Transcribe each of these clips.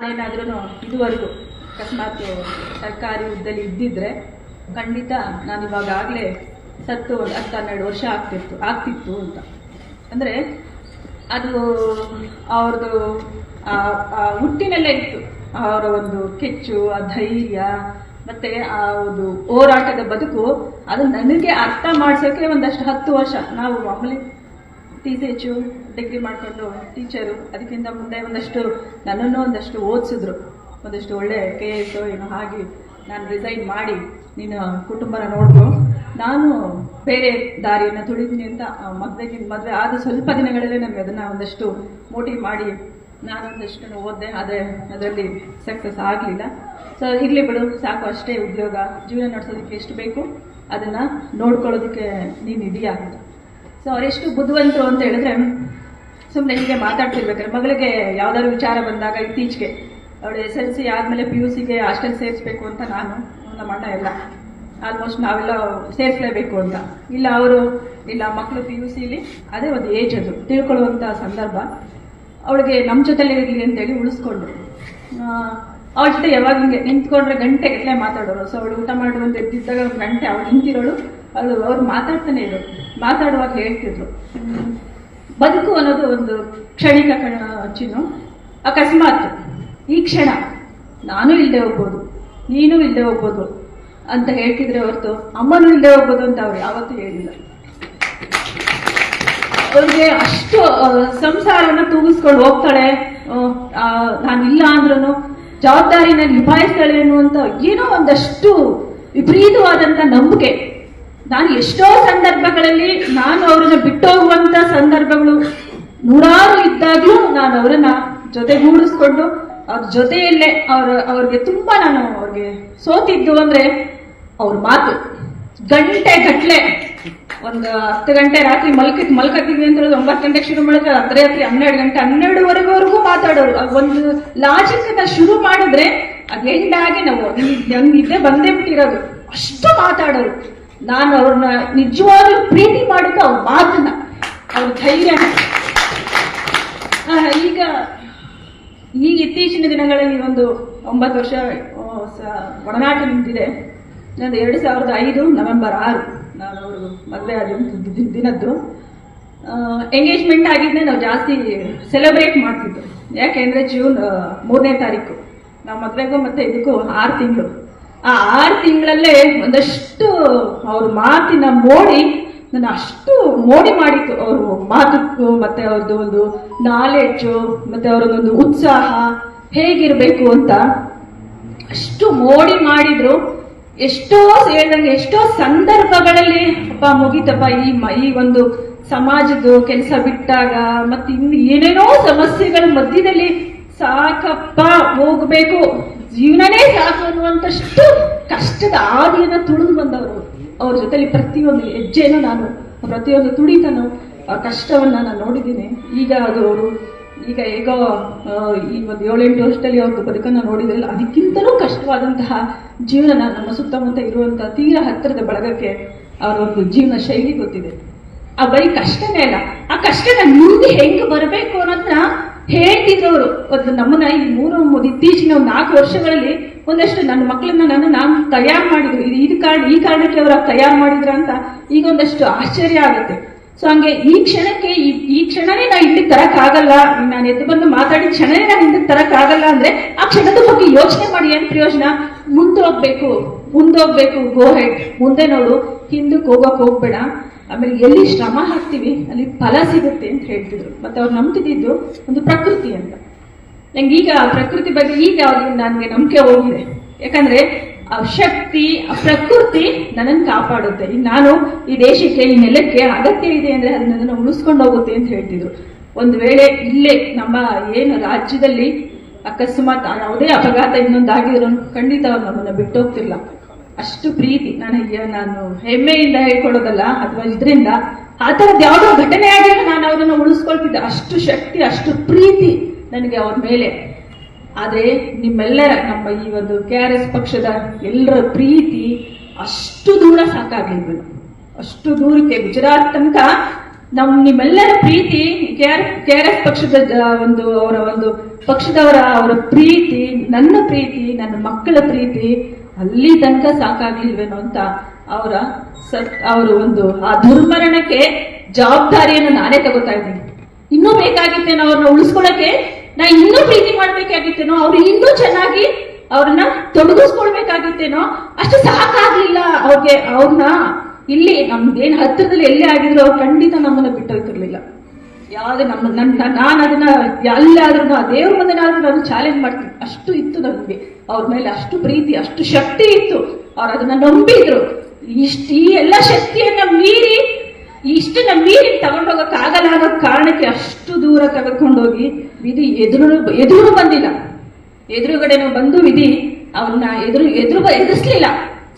ಏನಾದ್ರೂ ಇದುವರೆಗೂ ಅಕಸ್ಮಾತ್ ಸರ್ಕಾರಿ ಹುದ್ದೆಲಿ ಇದ್ದಿದ್ರೆ ಖಂಡಿತ ನಾನು ಇವಾಗ ಆಗಲೇ ಸತ್ತು ಒಂದು ಹತ್ತು ಹನ್ನೆರಡು ವರ್ಷ ಆಗ್ತಿತ್ತು ಆಗ್ತಿತ್ತು ಅಂತ. ಅಂದ್ರೆ ಅದು ಅವ್ರದ್ದು ಹುಟ್ಟಿನಲ್ಲೇ ಇತ್ತು. ಅವರ ಒಂದು ಕೆಚ್ಚು, ಆ ಧೈರ್ಯ, ಮತ್ತೆ ಆ ಒಂದು ಹೋರಾಟದ ಬದುಕು, ಅದು ನನಗೆ ಅರ್ಥ ಮಾಡ್ಸೋಕೆ ಒಂದಷ್ಟು ಹತ್ತು ವರ್ಷ. ನಾವು ಮಾಮೂಲಿ ಟಿ ಸಿ ಎಚ್ ಡಿಗ್ರಿ ಮಾಡಿಕೊಂಡು ಟೀಚರು, ಅದಕ್ಕಿಂತ ಮುಂದೆ ಒಂದಷ್ಟು ನನ್ನನ್ನು ಒಂದಷ್ಟು ಓದಿಸಿದ್ರು. ಒಂದಷ್ಟು ಒಳ್ಳೆ ಕೆ ಎಸ್ ಏನೋ ಹಾಗೆ ನಾನು ರಿಸೈನ್ ಮಾಡಿ ನೀನು ಕುಟುಂಬನ ನೋಡಿದ್ರು ನಾನು ಬೇರೆ ದಾರಿಯನ್ನು ತುಳಿತೀನಿ ಅಂತ ಮದುವೆಗೆ ಮದುವೆ ಆದ ಸ್ವಲ್ಪ ದಿನಗಳಲ್ಲೇ ನನಗೆ ಅದನ್ನು ಒಂದಷ್ಟು ಮೋಟಿವ್ ಮಾಡಿ ನಾನು ಒಂದಷ್ಟು ಓದಿದೆ. ಆದರೆ ಅದರಲ್ಲಿ ಸಕ್ಸಸ್ ಆಗಲಿಲ್ಲ. ಸೊ ಇರಲಿ ಬಿಡು, ಸಾಕು, ಅಷ್ಟೇ ಉದ್ಯೋಗ. ಜೀವನ ನಡೆಸೋದಕ್ಕೆ ಎಷ್ಟು ಬೇಕು? ಅದನ್ನು ನೋಡ್ಕೊಳ್ಳೋದಕ್ಕೆ ನೀನು ಇದೆಯಾ ಅಂತ. ಸೊ ಅವರೆಷ್ಟು ಬುದ್ಧಿವಂತರು ಅಂತ ಹೇಳಿದ್ರೆ ಸುಮ್ಮನೆ ಹೀಗೆ ಮಾತಾಡ್ತಿರ್ಬೇಕಾದ್ರೆ, ಮಗಳಿಗೆ ಯಾವ್ದಾದ್ರು ವಿಚಾರ ಬಂದಾಗ ಇತ್ತೀಚೆಗೆ, ಅವಳು ಎಸ್ ಎಲ್ ಸಿ ಆದಮೇಲೆ ಪಿ ಯು ಸಿಗೆ ಹಾಸ್ಟೆಲ್ ಸೇರಿಸ್ಬೇಕು ಅಂತ ನಾನು ನಮ್ಮ ಅಣ್ಣ ಎಲ್ಲ ಆಲ್ಮೋಸ್ಟ್ ನಾವೆಲ್ಲ ಸೇರಿಸಲೇಬೇಕು ಅಂತ. ಇಲ್ಲ ಅವರು, ಇಲ್ಲ ಮಕ್ಕಳು ಪಿ ಯು ಸಿಲಿ ಅದೇ ಒಂದು ಏಜ್ ಅದು. ತಿಳ್ಕೊಳ್ಳುವಂಥ ಸಂದರ್ಭ. ಅವಳಿಗೆ ನಮ್ಮ ಜೊತೆಲೇ ಇರಲಿ ಅಂತೇಳಿ ಉಳಿಸ್ಕೊಂಡ್ರು. ಅವಳ ಜೊತೆ ಯಾವಾಗ ಹಿಂಗೆ ನಿಂತ್ಕೊಂಡ್ರೆ ಗಂಟೆ ಗಟ್ಟಲೆ ಮಾತಾಡೋರು. ಸೊ ಅವಳು ಊಟ ಮಾಡುವಂತ ಎದ್ದಿದ್ದಾಗ ಗಂಟೆ ಅವಳು ನಿಂತಿರೋಳು. ಅವಳು ಅವ್ರು ಮಾತಾಡ್ತಾನೆ ಇದ್ರು. ಮಾತಾಡುವಾಗ ಹೇಳ್ತಿದ್ರು. ಬದುಕು ಅನ್ನೋದು ಒಂದು ಕ್ಷಣಿಕ ಕಣ ಚಿನ್ನು ಅಕಸ್ಮಾತ್ ಈ ಕ್ಷಣ ನಾನು ಇಲ್ಲದೆ ಹೋಗ್ಬೋದು, ನೀನು ಇಲ್ಲದೆ ಹೋಗ್ಬೋದು ಅಂತ ಹೇಳ್ತಿದ್ರೆ ಹೊರತು ಅಮ್ಮನೂ ಇಲ್ಲದೆ ಹೋಗ್ಬೋದು ಅಂತ ಅವ್ರು ಯಾವತ್ತೂ ಹೇಳಿಲ್ಲ. ಅವ್ರಿಗೆ ಅಷ್ಟು ಸಂಸಾರವನ್ನ ತೂಗಿಸ್ಕೊಂಡು ಹೋಗ್ತಾಳೆ. ನಾನು ಇಲ್ಲ ಅಂದ್ರೂ ಜವಾಬ್ದಾರಿನ ನಿಭಾಯಿಸ್ತಾಳೆ ಅನ್ನುವಂಥ ಏನೋ ಒಂದಷ್ಟು ವಿಪರೀತವಾದಂಥ ನಂಬಿಕೆ. ನಾನು ಎಷ್ಟೋ ಸಂದರ್ಭಗಳಲ್ಲಿ ನಾನು ಅವರನ್ನ ಬಿಟ್ಟೋಗುವಂತ ಸಂದರ್ಭಗಳು ನೂರಾರು ಇದ್ದಾಗ್ಲೂ ನಾನು ಅವರನ್ನ ಜೊತೆಗೂಡಿಸ್ಕೊಂಡು ಅವ್ರ ಜೊತೆಯಲ್ಲೇ ಅವ್ರ ಅವ್ರಿಗೆ ತುಂಬಾ ನಾನು ಅವ್ರಿಗೆ ಸೋತಿದ್ದು ಅಂದ್ರೆ ಅವ್ರ ಮಾತು. ಗಂಟೆ ಗಟ್ಲೆ. ಒಂದು ಹತ್ತು ಗಂಟೆ ರಾತ್ರಿ ಮಲ್ಕಿದ್ ಮಲ್ಕತ್ತಿದ್ವಿ ಅಂತ ಹೇಳೋದು ಒಂಬತ್ತು ಗಂಟೆಗೆ ಶುರು ಮಾಡಿದ್ರೆ ಅರ್ಧರಾತ್ರಿ ಹನ್ನೆರಡು ಗಂಟೆ ಹನ್ನೆರಡುವರೆವರೆಗೂ ಮಾತಾಡೋರು. ಒಂದು ಲಾಜಿಕ್ ಶುರು ಮಾಡಿದ್ರೆ ಅದು ನಾವು ನಮ್ಗೆ ಬಂದೇ ಬಿಟ್ಟಿರೋದು. ಅಷ್ಟು ಮಾತಾಡೋರು. ನಾನು ಅವ್ರನ್ನ ನಿಜವಾಗ್ಲೂ ಪ್ರೀತಿ ಮಾಡಿದ್ದು ಅವ್ರ ಮಾತನ್ನ, ಅವ್ರ ಧೈರ್ಯ ಈಗ ಈ ಇತ್ತೀಚಿನ ದಿನಗಳಲ್ಲಿ ಒಂದು ಒಂಬತ್ತು ವರ್ಷ ಒಡನಾಟ ನಿಂತಿದೆ. ನಂದು ಎರಡು ಸಾವಿರದ ಐದು ನವೆಂಬರ್ ಆರು ನಾನು ಅವರು ಮದುವೆ ಆದಂಥ ದಿ- ದಿನದ್ದು. ಎಂಗೇಜ್ಮೆಂಟ್ ಆಗಿದ್ದೆ ನಾವು ಜಾಸ್ತಿ ಸೆಲೆಬ್ರೇಟ್ ಮಾಡ್ತಿದ್ದು ಯಾಕೆಂದ್ರೆ ಜೂನ್ ಮೂರನೇ ತಾರೀಕು. ನಾವು ಮದುವೆಗೂ ಮತ್ತೆ ಇದಕ್ಕೂ ಆರು ತಿಂಗಳು. ಆ ಆರು ತಿಂಗಳಲ್ಲೇ ಒಂದಷ್ಟು ಅವ್ರ ಮಾತಿನ ಮೋಡಿ, ನನ್ನ ಅಷ್ಟು ಮೋಡಿ ಮಾಡಿತ್ತು ಅವರು ಮಾತು ಮತ್ತೆ ಅವ್ರದ್ದು ಒಂದು ನಾಲೆಡ್ಜು ಮತ್ತೆ ಅವ್ರದ್ದೊಂದು ಉತ್ಸಾಹ ಹೇಗಿರ್ಬೇಕು ಅಂತ. ಅಷ್ಟು ಮೋಡಿ ಮಾಡಿದ್ರು. ಎಷ್ಟೋ ಹೇಳ್ದಂಗೆ ಎಷ್ಟೋ ಸಂದರ್ಭಗಳಲ್ಲಿ, ಅಪ್ಪ, ಮುಗಿತಪ್ಪ, ಈ ಈ ಒಂದು ಸಮಾಜದ ಕೆಲಸ ಬಿಟ್ಟಾಗ ಮತ್ತೆ ಇನ್ನು ಏನೇನೋ ಸಮಸ್ಯೆಗಳ ಮಧ್ಯದಲ್ಲಿ ಸಾಕಪ್ಪ, ಹೋಗ್ಬೇಕು. ಜೀವನನೇ ಸಾಕು ಅನ್ನುವಂಥಷ್ಟು ಕಷ್ಟದ ಆದಿಯನ್ನ ತುಳಿದು ಬಂದವರು. ಅವ್ರ ಜೊತೆಲಿ ಪ್ರತಿಯೊಂದು ಹೆಜ್ಜೆನೂ ನಾನು, ಪ್ರತಿಯೊಂದು ತುಡಿತನು, ಆ ಕಷ್ಟವನ್ನ ನಾನು ನೋಡಿದ್ದೀನಿ. ಈಗ ಅದು ಅವರು, ಈಗ ಹೇಗೋ ಈ ಒಂದು ಏಳೆಂಟು ವರ್ಷದಲ್ಲಿ ಅವ್ರದ್ದು ಬದುಕನ್ನು ನೋಡಿದ್ರಲ್ಲ ಅದಕ್ಕಿಂತಲೂ ಕಷ್ಟವಾದಂತಹ ಜೀವನ ನಮ್ಮ ಸುತ್ತಮುತ್ತ ಇರುವಂತಹ ತೀರಾ ಹತ್ತಿರದ ಬಳಗಕ್ಕೆ ಅವರ ಒಂದು ಜೀವನ ಶೈಲಿ ಗೊತ್ತಿದೆ. ಆ ಬರೀ ಕಷ್ಟನೇ ಅಲ್ಲ, ಆ ಕಷ್ಟನ ಮುಂದೆ ಹೆಂಗ್ ಬರಬೇಕು ಅನ್ನೋದನ್ನ ಹೇಳ್ತಿದ್ರು ಅವರು ಒಂದು ನಮ್ಮನ್ನ ಈ ಮೂರು ಇತ್ತೀಚಿನ ಒಂದು ನಾಲ್ಕು ವರ್ಷಗಳಲ್ಲಿ ಒಂದಷ್ಟು ನನ್ನ ಮಕ್ಕಳನ್ನ ನಾನು ನಾನು ತಯಾರು ಮಾಡಿದ್ರು. ಇದು ಇದು ಕಾರಣ, ಈ ಕಾರಣಕ್ಕೆ ಅವರ ತಯಾರು ಮಾಡಿದ್ರ ಅಂತ ಈಗ ಒಂದಷ್ಟು ಆಶ್ಚರ್ಯ ಆಗುತ್ತೆ. ಸೊ ಹಂಗೆ ಈ ಕ್ಷಣಕ್ಕೆ ಈ ಕ್ಷಣನೇ ನಾ ಇಲ್ಲಿ ಆಗಲ್ಲ ನಾನು ಎದ್ದು ಬಂದು ಮಾತಾಡಿದ ಕ್ಷಣನೇ ನಾನು ಹಿಂದಕ್ಕೆ ಆಗಲ್ಲ ಅಂದ್ರೆ ಆ ಕ್ಷಣದ ಬಗ್ಗೆ ಯೋಚನೆ ಮಾಡಿ ಏನ್ ಪ್ರಯೋಜನ? ಮುಂದೋಗ್ಬೇಕು ಮುಂದೋಗ್ಬೇಕು ಗೋ ಹೆಡ್ ಮುಂದೆ ನೋಡು, ಹಿಂದಕ್ಕೆ ಹೋಗಕ್ ಹೋಗ್ಬೇಡ. ಆಮೇಲೆ ಎಲ್ಲಿ ಶ್ರಮ ಹಾಕ್ತೀವಿ, ಅಲ್ಲಿ ಫಲ ಸಿಗುತ್ತೆ ಅಂತ ಹೇಳ್ತಿದ್ರು. ಮತ್ತೆ ಅವ್ರು ನಂಬ್ತಿದ್ದು ಒಂದು ಪ್ರಕೃತಿ ಅಂತ. ನಂಗೆ ಈಗ ಪ್ರಕೃತಿ ಬಗ್ಗೆ ಈಗ ನನಗೆ ನಂಬಿಕೆ ಹೋಗಿದೆ. ಯಾಕಂದ್ರೆ ಆ ಶಕ್ತಿ, ಆ ಪ್ರಕೃತಿ ನನ್ನನ್ನು ಕಾಪಾಡುತ್ತೆ. ಈಗ ನಾನು ಈ ದೇಶಕ್ಕೆ, ಈ ನೆಲಕ್ಕೆ ಅಗತ್ಯ ಇದೆ ಅಂದ್ರೆ ಅದನ್ನ ನನ್ನನ್ನು ಉಳಿಸ್ಕೊಂಡು ಹೋಗುತ್ತೆ ಅಂತ ಹೇಳ್ತಿದ್ರು. ಒಂದು ವೇಳೆ ಇಲ್ಲೇ ನಮ್ಮ ಏನು ರಾಜ್ಯದಲ್ಲಿ ಅಕಸ್ಮಾತ್ ಯಾವುದೇ ಅಪಘಾತ ಇನ್ನೊಂದಾಗಿದ್ರು ಖಂಡಿತ ನಮ್ಮನ್ನ ಬಿಟ್ಟೋಗ್ತಿರ್ಲ ಅಷ್ಟು ಪ್ರೀತಿ. ನಾನು ಅಯ್ಯ ನಾನು ಹೆಮ್ಮೆಯಿಂದ ಹೇಳ್ಕೊಳ್ಳೋದಲ್ಲ, ಅಥವಾ ಇದರಿಂದ ಆ ಥರದ್ದು ಯಾವುದೋ ಘಟನೆ ಆಗಿಲ್ಲ ನಾನು ಅವರನ್ನು ಉಳಿಸ್ಕೊಳ್ತಿದ್ದೆ. ಅಷ್ಟು ಶಕ್ತಿ, ಅಷ್ಟು ಪ್ರೀತಿ ನನಗೆ ಅವ್ರ ಮೇಲೆ. ಆದರೆ ನಿಮ್ಮೆಲ್ಲರ, ನಮ್ಮ ಈ ಒಂದು ಕೆ ಆರ್ ಎಸ್ ಪಕ್ಷದ ಎಲ್ಲರ ಪ್ರೀತಿ ಅಷ್ಟು ದೂರ ಸಾಕಾಗ್ಲಿಲ್ಲ ಅಷ್ಟು ದೂರಕ್ಕೆ ಗುಜರಾತ್ ತನಕ ನಮ್ ನಿಮ್ಮೆಲ್ಲರ ಪ್ರೀತಿ K R K R S ಪಕ್ಷದ ಒಂದು ಅವರ ಒಂದು ಪಕ್ಷದವರ ಅವರ ಪ್ರೀತಿ, ನನ್ನ ಪ್ರೀತಿ, ನನ್ನ ಮಕ್ಕಳ ಪ್ರೀತಿ ಅಲ್ಲಿ ತನಕ ಸಾಕಾಗ್ಲಿಲ್ವೇನೋ ಅಂತ ಅವರ ಸತ್, ಅವರು ಒಂದು ಆ ದುರ್ಮರಣಕ್ಕೆ ಜವಾಬ್ದಾರಿಯನ್ನು ನಾನೇ ತಗೋತಾ ಇದ್ದೀನಿ. ಇನ್ನೂ ಬೇಕಾಗಿತ್ತೇನೋ ಅವ್ರನ್ನ ಉಳಿಸ್ಕೊಳಕ್ಕೆ? ನಾ ಇನ್ನೂ ಪ್ರೀತಿ ಮಾಡ್ಬೇಕಾಗಿತ್ತೇನೋ? ಅವ್ರು ಇನ್ನೂ ಚೆನ್ನಾಗಿ ಅವ್ರನ್ನ ತೊಡಗಿಸ್ಕೊಳ್ಬೇಕಾಗಿತ್ತೇನೋ? ಅಷ್ಟು ಸಾಕಾಗ್ಲಿಲ್ಲ ಅವ್ರಿಗೆ, ಅವ್ರನ್ನ ಇಲ್ಲಿ ನಮ್ದೇನ್ ಹತ್ತಿರದಲ್ಲಿ ಎಲ್ಲೇ ಆಗಿದ್ರು ಅವ್ರು ಖಂಡಿತ ನಮ್ಮನ್ನ ಬಿಟ್ಟೋಗ್ತಿರ್ಲಿಲ್ಲ ಯಾವ್ದು ನಮ್ಮ ನನ್ನ ನಾನು ಅದನ್ನ ಎಲ್ಲಾದ್ರೂ ಆ ದೇವ್ರ ಮುಂದೆನಾದ್ರೂ ನಾನು ಚಾಲೆಂಜ್ ಮಾಡ್ತೀನಿ. ಅಷ್ಟು ಇತ್ತು ನನಗೆ. ಅವ್ರ ಮೇಲೆ ಅಷ್ಟು ಪ್ರೀತಿ, ಅಷ್ಟು ಶಕ್ತಿ ಇತ್ತು. ಅವ್ರು ಅದನ್ನ ನಂಬಿದ್ರು. ಇಷ್ಟು ಈ ಎಲ್ಲ ಶಕ್ತಿಯನ್ನ ಮೀರಿ, ಇಷ್ಟನ್ನ ಮೀರಿ ತಗೊಂಡೋಗಕ್ ಆಗಲ್ಲ ಅನ್ನೋ ಕಾರಣಕ್ಕೆ ಅಷ್ಟು ದೂರ ತಗೊಂಡೋಗಿ ವಿಧಿ ಎದುರು ಎದುರು ಬಂದಿಲ್ಲ. ಎದುರುಗಡೆನೂ ಬಂದು ವಿಧಿ ಅವನ್ನ ಎದುರು ಎದುರು ಎದುರಿಸ್ಲಿಲ್ಲ.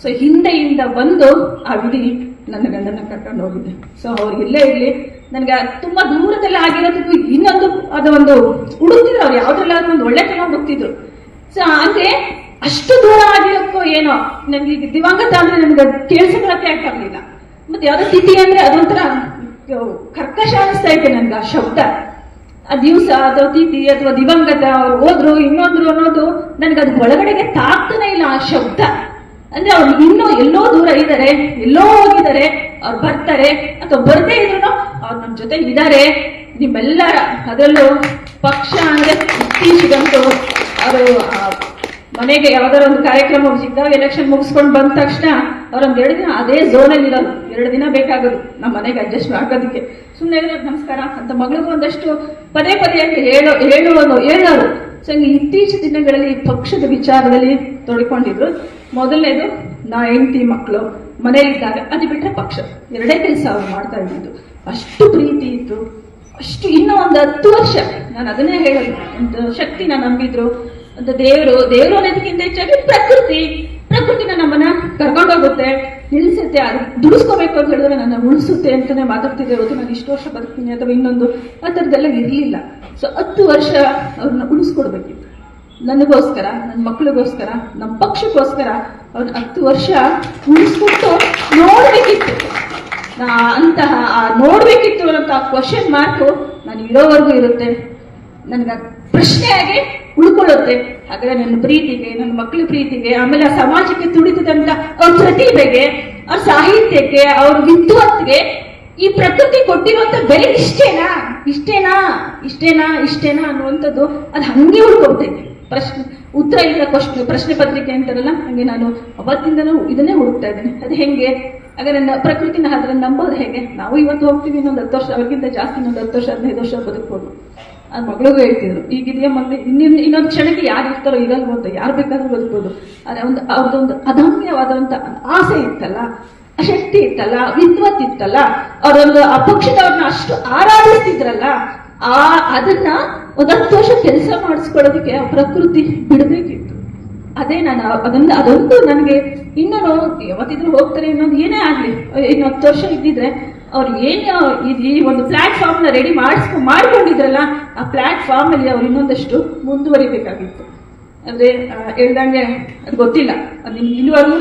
ಸೊ ಹಿಂದೆಯಿಂದ ಬಂದು ಆ ವಿಧಿ ನನ್ನ ಗಂಡನ ಕರ್ಕೊಂಡು ಹೋಗಿದ್ದೆ ಸೊ ಅವ್ರು ಇಲ್ಲೇ ಇರ್ಲಿ. ನನಗೆ ತುಂಬಾ ದೂರದಲ್ಲಿ ಆಗಿರೋದಕ್ಕೂ ಇನ್ನೊಂದು ಅದು ಒಂದು ಹುಡುಕ್ತಿದ್ರು ಅವ್ರು ಯಾವ್ದ್ರಲ್ಲಾದ್ರೂ ಒಂದು ಒಳ್ಳೆ ತಗೊಂಡು ಹೋಗ್ತಿದ್ರು. ಸೊ ಅಂದ್ರೆ ಅಷ್ಟು ದೂರ ಆಗಿರೋಕ್ಕೋ ಏನೋ, ನನಗೆ ಈಗ ದಿವಂಗತ ಅಂದ್ರೆ ನನಗೆ ಕೇಳಿಸ್ಕೊಳಕ್ಕೆ ಆಗ್ಲಿಲ್ಲ ಮತ್ತೆ ಯಾವ್ದೋ ತಿಥಿ ಅಂದ್ರೆ ಅದೊಂಥರ ಕರ್ಕಶ ಅನಿಸ್ತಾ ಇದೆ ನನ್ಗೆ ಆ ಶಬ್ದ. ಆ ದಿವಸ ಅಥವಾ ತಿಥಿ ಅಥವಾ ದಿವಂಗತ, ಅವ್ರು ಹೋದ್ರು, ಇನ್ನೊಂದ್ರು ಅನ್ನೋದು ನನ್ಗೆ ಅದು ಒಳಗಡೆಗೆ ತಾಕ್ತಾನೆ ಇಲ್ಲ ಆ ಶಬ್ದ. ಅಂದ್ರೆ ಅವ್ರು ಇನ್ನೂ ಎಲ್ಲೋ ದೂರ ಇದ್ದಾರೆ, ಎಲ್ಲೋ ಹೋಗಿದ್ದಾರೆ ಅವ್ರು ಬರ್ತಾರೆ. ಅಥವಾ ಬರದೇ ಇದ್ರು ಅವ್ರು ನಮ್ಮ ಜೊತೆ ಇದ್ದಾರೆ ನಿಮ್ಮೆಲ್ಲರ ಅದರಲ್ಲೂ ಪಕ್ಷ ಅಂದ್ರೆ ಇತ್ತೀಚೆಗಂತೂ ಅವರು ಮನೆಗೆ ಯಾವ್ದಾರ ಒಂದು ಕಾರ್ಯಕ್ರಮ ಸಿಕ್ಕಾಗ ಎಲೆಕ್ಷನ್ ಮುಗಿಸ್ಕೊಂಡು ಬಂದ ತಕ್ಷಣ ಅವ್ರೊಂದು ಎರಡು ದಿನ ಅದೇ ಝೋನಲ್ಲಿ ಇರೋದು. ಎರಡು ದಿನ ಬೇಕಾಗೋದು ನಮ್ಮ ಮನೆಗೆ ಅಡ್ಜಸ್ಟ್ ಆಗೋದಕ್ಕೆ ಸುಮ್ಮನೆ ನಮಸ್ಕಾರ, ಅಂತ ಮಗಳಿಗೂ ಒಂದಷ್ಟು ಪದೇ ಪದೇ ಅಂತ ಹೇಳೋ ಹೇಳುವನು ಹೇಳೋರು. ಸೊ ಇತ್ತೀಚಿನ ದಿನಗಳಲ್ಲಿ ಪಕ್ಷದ ವಿಚಾರದಲ್ಲಿ ತೊಡ್ಕೊಂಡಿದ್ರು. ಮೊದಲನೇದು, ನಾ ಹೆಂಡತಿ ಮಕ್ಕಳು ಮನೆಯಲ್ಲಿದ್ದಾಗ ಅದು ಬಿಟ್ಟರೆ ಪಕ್ಷ. ಎರಡೇ ಕೆಲಸ ಅವ್ರು ಮಾಡ್ತಾ ಇದ್ದಿದ್ದು. ಅಷ್ಟು ಪ್ರೀತಿ ಇತ್ತು. ಅಷ್ಟು ಇನ್ನೂ ಒಂದು ಹತ್ತು ವರ್ಷ. ನಾನು ಅದನ್ನೇ ಹೇಳಿ ಒಂದು ಶಕ್ತಿನ ನಂಬಿದ್ರು. ಒಂದು ದೇವರು ದೇವರು ಅನ್ನೋದಕ್ಕಿಂತ ಹೆಚ್ಚಾಗಿ ಪ್ರಕೃತಿ. ಪ್ರಕೃತಿನ ನಮ್ಮನ್ನ ಕರ್ಕೊಂಡೋಗುತ್ತೆ. ನಿಲ್ಲಿಸುತ್ತೆ. ಅದು ದುಡಿಸ್ಕೋಬೇಕು ಅಂತ ಹೇಳಿದ್ರೆ ನನ್ನ ಉಳಿಸುತ್ತೆ ಅಂತಾನೆ ಮಾತಾಡ್ತಿದ್ದೆ. ಹೊರತು ನಾನು ಇಷ್ಟು ವರ್ಷ ಬದುಕ್ತೀನಿ ಅಥವಾ ಇನ್ನೊಂದು ಆ ಥರದ್ದೆಲ್ಲ ಇರಲಿಲ್ಲ. ಸೊ ಹತ್ತು ವರ್ಷ ಅವ್ರನ್ನ ಉಳಿಸ್ಕೊಡ್ಬೇಕಿತ್ತು. ನನಗೋಸ್ಕರ, ನನ್ನ ಮಕ್ಕಳಿಗೋಸ್ಕರ, ನಮ್ಮ ಪಕ್ಷಕ್ಕೋಸ್ಕರ ಅವ್ರ ಹತ್ತು ವರ್ಷ ಉಳಿಸ್ಬಿಟ್ಟು ನೋಡ್ಬೇಕಿತ್ತು. ಅಂತಹ ಆ ನೋಡ್ಬೇಕಿತ್ತು ಅನ್ನೋ ಕ್ವಶನ್ ಮಾರ್ಕು ನಾನು ಇರೋವರೆಗೂ ಇರುತ್ತೆ. ನನಗೆ ಪ್ರಶ್ನೆಯಾಗಿ ಉಳ್ಕೊಳ್ಳುತ್ತೆ. ಹಾಗಾದ್ರೆ ನನ್ನ ಪ್ರೀತಿಗೆ, ನನ್ನ ಮಕ್ಕಳ ಪ್ರೀತಿಗೆ, ಆಮೇಲೆ ಆ ಸಮಾಜಕ್ಕೆ ತುಡಿತದಂತ ಅವ್ರ ಪ್ರತಿಭೆಗೆ, ಅವ್ರ ಸಾಹಿತ್ಯಕ್ಕೆ, ಅವ್ರ ವಿದ್ವತ್ಗೆ ಈ ಪ್ರಕೃತಿ ಕೊಟ್ಟಿರುವಂತ ಬೆಲೆ ಇಷ್ಟೇನಾ? ಇಷ್ಟೇನಾ? ಇಷ್ಟೇನಾ? ಇಷ್ಟೇನಾ ಅನ್ನುವಂಥದ್ದು ಅದು ಹಂಗೆ ಉಳ್ಕೊಬಿಟ್ಟೈತಿ. ಪ್ರಶ್ನೆ, ಉತ್ತರ ಇಲ್ಲದ ಕ್ವಶನ್ ಪ್ರಶ್ನೆ ಪತ್ರಿಕೆ ಅಂತಾರಲ್ಲ, ಹಂಗೆ ನಾನು ಅವತ್ತಿಂದನೂ ಇದನ್ನೇ ಹುಡುಕ್ತಾ ಇದ್ದೇನೆ. ಅದು ಹೆಂಗೆ? ನನ್ನ ಪ್ರಕೃತಿನ ಅದ್ರ ನಂಬೋದು ಹೇಗೆ? ನಾವು ಇವತ್ತು ಹೋಗ್ತೀವಿ ಇನ್ನೊಂದು ಹತ್ತು ವರ್ಷ, ಅವ್ರಿಗಿಂತ ಜಾಸ್ತಿ ಇನ್ನೊಂದು ಹತ್ತು ವರ್ಷ, ಹದಿನೈದು ವರ್ಷ ಬದುಕ್ಬೋದು. ಅದು ಮಗಳಿಗೂ ಹೇಳ್ತಿದ್ರು ಈಗಿದೆಯಾ ಮಗ್ಳು ಇನ್ನೊಂದು ಇನ್ನೊಂದು ಕ್ಷಣಕ್ಕೆ ಯಾರು ಇರ್ತಾರೋ ಇರಲ್ವೋ ಅಂತ ಯಾರು ಬೇಕಾದ್ರೂ ಬದುಕ್ಬೋದು. ಆದ್ರೆ ಒಂದು ಅವ್ರದ್ದೊಂದು ಅದಮ್ಯವಾದಂತ ಆಸೆ ಇತ್ತಲ್ಲ, ಶಕ್ತಿ ಇತ್ತಲ್ಲ, ವಿದ್ವತ್ ಇತ್ತಲ್ಲ, ಅವರೊಂದು ಆ ಅಷ್ಟು ಆರಾಧಿಸ್ತಿದ್ರಲ್ಲ, ಆ ಅದನ್ನ ಒಂದ್ ಹತ್ತು ವರ್ಷ ಕೆಲಸ ಮಾಡಿಸ್ಕೊಳ್ಳೋದಕ್ಕೆ ಆ ಪ್ರಕೃತಿ ಬಿಡಬೇಕಿತ್ತು. ಅದೇ ನಾನು ಅದೊಂದು ಅದೊಂದು ನನಗೆ ಇನ್ನೂ ಯಾವತ್ತಿದ್ರು ಹೋಗ್ತಾರೆ ಅನ್ನೋದು ಏನೇ ಆಗಲಿ. ಇನ್ನು ಹತ್ತು ವರ್ಷ ಇದ್ದಿದ್ರೆ ಅವ್ರು ಏನು ಈ ಒಂದು ಪ್ಲಾಟ್ಫಾರ್ಮ್ನ ರೆಡಿ ಮಾಡಿಸ್ಕೊ ಮಾಡ್ಕೊಂಡಿದ್ರಲ್ಲ, ಆ ಪ್ಲಾಟ್ಫಾರ್ಮ್ ಅಲ್ಲಿ ಅವ್ರು ಇನ್ನೊಂದಷ್ಟು ಮುಂದುವರಿಬೇಕಾಗಿತ್ತು. ಅಂದ್ರೆ ಹೇಳ್ದಂಗೆ ಅದು ಗೊತ್ತಿಲ್ಲ. ಅದು ನಿಮ್ಗೆ ಇಲ್ಲಿವರೆಗೂ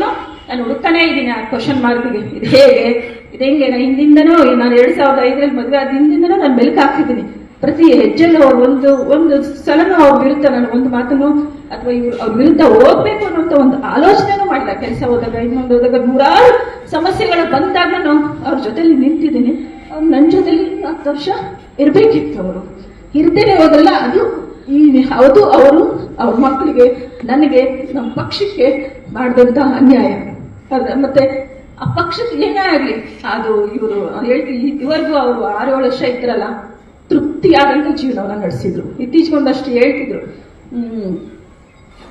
ನಾನು ಹುಡುಕ್ತಾನೆ ಇದ್ದೀನಿ ಆ ಕ್ವಶನ್ ಮಾರ್ಕ್ಗೆ ಇದು ಹೇಗೆ? ಇದು ಹೆಂಗೆ? ನಾನು ಹಿಂದಿಂದನೂ ನಾನು ಎರಡ್ ಸಾವಿರದ ಐದರಲ್ಲಿ ಮದುವೆ ಆದ ಹಿಂದಿಂದನೂ ನಾನು ಮೆಲುಕು ಹಾಕ್ತಿದ್ದೀನಿ ಪ್ರತಿ ಹೆಜ್ಜೆಲ್ಲೂ ಅವ್ರು ಒಂದು ಒಂದು ಸಲನೂ ಅವ್ರ ವಿರುದ್ಧ ನಾನು ಒಂದು ಮಾತನ್ನು ಅಥವಾ ಇವ್ರು ಅವ್ರ ವಿರುದ್ಧ ಹೋಗ್ಬೇಕು ಅನ್ನೋಂಥ ಒಂದು ಆಲೋಚನೆನೂ ಮಾಡಿಲ್ಲ. ಕೆಲಸ ಹೋದಾಗ, ಇನ್ನೊಂದು ಹೋದಾಗ ನೂರಾರು ಸಮಸ್ಯೆಗಳು ಬಂದಾಗ ನಾನು ಅವ್ರ ಜೊತೆಲಿ ನಿಂತಿದ್ದೀನಿ. ಅವ್ರು ನನ್ನ ಜೊತೆಲಿ ಹತ್ತು ವರ್ಷ ಇರಬೇಕಿತ್ತು ಅವರು. ಇರ್ದೇನೆ ಹೋದಲ್ಲ, ಅದು ಈ ಅದು ಅವರು ಅವ್ರ ಮಕ್ಕಳಿಗೆ, ನನಗೆ, ನಮ್ಮ ಪಕ್ಷಕ್ಕೆ ಮಾಡಿದಂತ ಅನ್ಯಾಯ. ಮತ್ತೆ ಆ ಪಕ್ಷಕ್ಕೆ ಏನೇ ಆಗ್ಲಿ, ಅದು ಇವರು ಹೇಳ್ತೀವಿ ಇವರೆಗೂ ಅವರು ಆರು ಏಳು ವರ್ಷ ಇದ್ರಲ್ಲ ತೃಪ್ತಿಯಾದಂತ ಜೀವನವನ್ನ ನಡೆಸಿದ್ರು. ಇತ್ತೀಚೆಗೊಂದಷ್ಟು ಹೇಳ್ತಿದ್ರು. ಹ್ಮ್,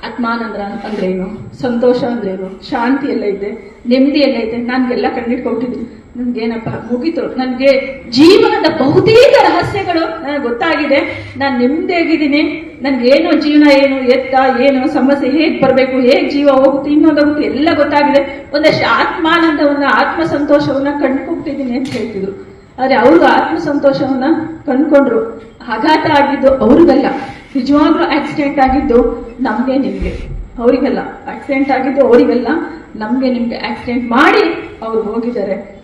ಆತ್ಮಾನಂದ್ರ ಅಂದ್ರೇನು? ಸಂತೋಷ ಅಂದ್ರೇನು? ಶಾಂತಿ ಎಲ್ಲ ಇದೆ, ನೆಮ್ಮದಿ ಎಲ್ಲ ಇದೆ. ನನ್ಗೆಲ್ಲ ಕಂಡಿಟ್ಕೊಟ್ಟಿದ್ರು ನನ್ಗೇನಪ್ಪ, ಮುಗೀತು. ನನಗೆ ಜೀವನದ ಬಹುತೇಕ ರಹಸ್ಯಗಳು ನನಗೆ ಗೊತ್ತಾಗಿದೆ. ನಾನು ನೆಮ್ಮದಿಯಾಗಿದ್ದೀನಿ ನನ್ಗೇನು ಜೀವನ ಏನು, ಎತ್ತ, ಏನು, ಸಮಸ್ಯೆ ಹೇಗ್ ಬರಬೇಕು, ಹೇಗ್ ಜೀವ ಹೋಗುತ್ತೆ ಇನ್ನೊಂದಾಗುತ್ತೆ ಎಲ್ಲ ಗೊತ್ತಾಗಿದೆ. ಒಂದಷ್ಟು ಆತ್ಮಾನಂದವನ್ನ ಆತ್ಮ ಸಂತೋಷವನ್ನ ಕಂಡುಕೊಟ್ಟಿದ್ದೀನಿ ಅಂತ ಹೇಳ್ತಿದ್ರು. ಆದ್ರೆ ಅವರು ಆತ್ಮ ಸಂತೋಷವನ್ನ ಕಂಡ್ಕೊಂಡ್ರು. ಆಘಾತ ಆಗಿದ್ದು ಅವ್ರಿಗಲ್ಲ. ನಿಜವಾಗ್ಲೂ ಆಕ್ಸಿಡೆಂಟ್ ಆಗಿದ್ದು ನಮ್ಗೆ ನಿಮ್ಗೆ. ಅವರಿಗಲ್ಲ. ಆಕ್ಸಿಡೆಂಟ್ ಆಗಿದ್ದು ಅವರಿಗಲ್ಲ. ನಮ್ಗೆ ನಿಮ್ಗೆ ಆಕ್ಸಿಡೆಂಟ್ ಮಾಡಿ ಅವ್ರು ಹೋಗಿದ್ದಾರೆ.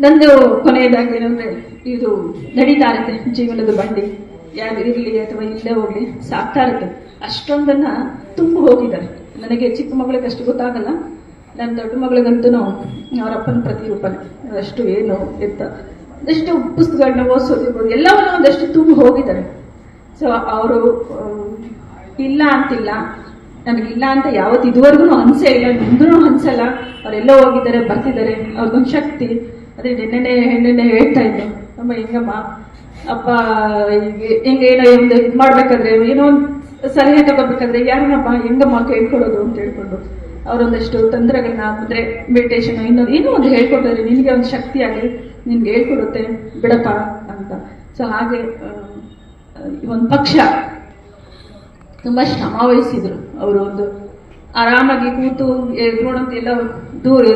ನಂದು ಕೊನೆಯದಾಗಿ ಏನಂದ್ರೆ, ಇದು ನಡೀತಾ ಇರುತ್ತೆ ಜೀವನದ ಬಂಡಿ. ಯಾರು ಇರಲಿ ಅಥವಾ ಇಲ್ಲೇ ಹೋಗ್ಲಿ, ಸಾಕ್ತಾ ಇರುತ್ತೆ. ಅಷ್ಟೊಂದನ್ನ ತುಂಬ ಹೋಗಿದ್ದಾರೆ. ನನಗೆ ಚಿಕ್ಕ ಮಗಳಿಗೆ ಅಷ್ಟು ಗೊತ್ತಾಗಲ್ಲ. ನನ್ನ ದೊಡ್ಡ ಮಗಳಿಗಂತೂ ಅವ್ರ ಅಪ್ಪನ ಪ್ರತಿರೂಪನೆ ಅಷ್ಟು ಏನು ಎತ್ತ ಒಂದಷ್ಟು ಪುಸ್ತಕಗಳನ್ನ ಓದಿಸೋದಿರ್ಬೋದು ಎಲ್ಲವನ್ನೂ ಒಂದಷ್ಟು ತುಂಬಿ ಹೋಗಿದ್ದಾರೆ. ಸೊ ಅವರು ಇಲ್ಲ ಅಂತಿಲ್ಲ. ನನಗಿಲ್ಲ ಅಂತ ಯಾವತ್ತು ಇದುವರೆಗೂ ಅನ್ಸೇ ಇಲ್ಲ. ನಿಮ್ದೂ ಅನ್ಸಲ್ಲ. ಅವರೆಲ್ಲ ಹೋಗಿದ್ದಾರೆ, ಬರ್ತಿದ್ದಾರೆ. ಅವ್ರಿಗೊಂದು ಶಕ್ತಿ. ಅದೇ ನೆನ್ನೆನೆ ಹೆಣ್ಣೆ ಹೇಳ್ತಾ ಇದ್ದೆ ಅಮ್ಮ, ಹೆಂಗಮ್ಮ? ಅಪ್ಪ, ಹೆಂಗೆ ಏನೋ ಒಂದು ಇದು ಮಾಡ್ಬೇಕಾದ್ರೆ, ಏನೋ ಒಂದು ಸಲಹೆ ತಗೋಬೇಕಾದ್ರೆ ಯಾರನ್ನಪ್ಪ, ಹೆಂಗಮ್ಮ ಕೇಳ್ಕೊಳ್ಳೋದು ಅಂತ ಹೇಳ್ಕೊಂಡು. ಅವರೊಂದಷ್ಟು ತಂತ್ರಗಳನ್ನ ಅಂದ್ರೆ ಮೆಡಿಟೇಷನ್ ಇನ್ನೊಂದು ಏನೋ ಒಂದು ಹೇಳ್ಕೊಟ್ಟಿದ್ರೆ ನಿನಗೆ ಒಂದು ಶಕ್ತಿ ಆಗಲಿ ನಿನ್ಗೆ ಹೇಳ್ಕೊಡುತ್ತೆ. ಬಿಡಪ್ಪ ಅಂತ. ಸೊ ಹಾಗೆ ಒಂದು ಪಕ್ಷ ತುಂಬಾ ಶ್ರಮ ವಹಿಸಿದ್ರು. ಅವರು ಒಂದು ಆರಾಮಾಗಿ ಕೂತು ಎಲ್ಲ ದೂರ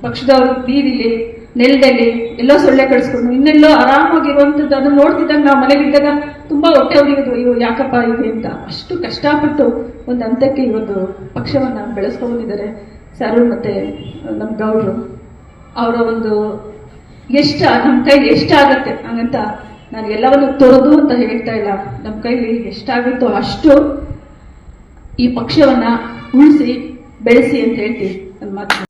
ಪಕ್ಷದವರು ಬೀದಿಲಿ ನೆಲದಲ್ಲಿ ಎಲ್ಲೋ ಸೊಳ್ಳೆ ಕಳಿಸ್ಕೊಂಡು ಇನ್ನೆಲ್ಲೋ ಆರಾಮಾಗಿರುವಂಥದ್ದು ಅದನ್ನ ನೋಡ್ತಿದ್ದಾಗ ನಾವು ಮನೆಗಿದ್ದಾಗ ತುಂಬಾ ಹೊಟ್ಟೆ ಉರಿಯೋದು ಅಯ್ಯೋ, ಯಾಕಪ್ಪ ಇದೆ ಅಂತ. ಅಷ್ಟು ಕಷ್ಟಪಟ್ಟು ಒಂದು ಹಂತಕ್ಕೆ ಈ ಒಂದು ಪಕ್ಷವನ್ನು ಬೆಳೆಸ್ಕೊಂಡಿದ್ದಾರೆ ಸರ್ ಮತ್ತೆ ನಮ್ಮ ಗೌಡ್ರು. ಅವರ ಒಂದು ಎಷ್ಟ ನಮ್ಮ ಕೈಲಿ ಎಷ್ಟಾಗತ್ತೆ ಹಂಗಂತ ನಾನು ಎಲ್ಲವನ್ನು ತೊರೆದು ಅಂತ ಹೇಳ್ತಾ ಇಲ್ಲ. ನಮ್ಮ ಕೈಲಿ ಎಷ್ಟಾಗುತ್ತೋ ಅಷ್ಟು ಈ ಪಕ್ಷವನ್ನ ಉಳಿಸಿ, ಬೆಳೆಸಿ ಅಂತ ಹೇಳ್ತೀನಿ. ನನ್ನ ಮಾತು